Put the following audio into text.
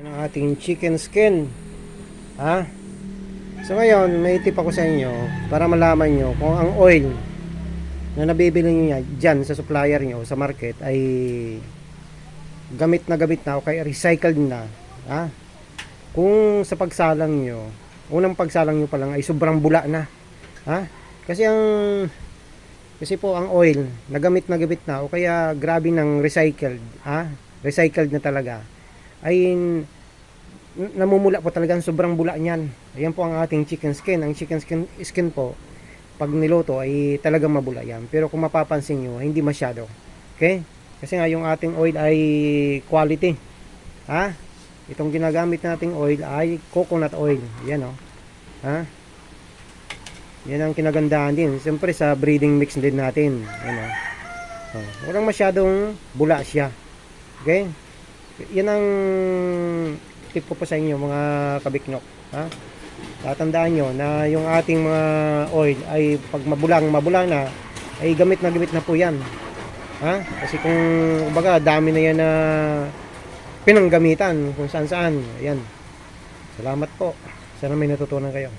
Yan ang ating chicken skin. Ha? So ngayon, may tip ako sa inyo para malaman nyo kung ang oil na nabibili nyo yan, dyan sa supplier nyo sa market ay gamit na gamit na o kaya recycled na. Ha? Kung sa pagsalang nyo, unang pagsalang nyo pa lang ay sobrang bula na. Ha? Kasi ang kasi po ang oil, nagamit na gamit na o kaya grabe ng recycled, ha? Recycled na talaga. Ay namumula po talaga sobrang bula niyan. Ayan po ang ating chicken skin. Ang chicken skin, skin po, pag niluto ay talagang mabula yan. Pero kung mapapansin nyo, hindi masyado. Okay? Kasi nga yung ating oil ay quality. Ha? Itong ginagamit nating oil ay coconut oil. Yan o. Ha? Yan ang kinagandahan din. Siyempre sa breeding mix din natin. Ano? Oh, walang masyadong bula siya. Okay? Yan ang tip ko po sa inyo mga kabiknok. Ha? Tatandaan nyo na yung ating mga oil ay pag mabulang, mabulang na, ay gamit na gamit na po yan. Ha? Kasi kung baga dami na yan na pinanggamitan kung saan saan. Ayan. Salamat po. Sana may natutunan kayo.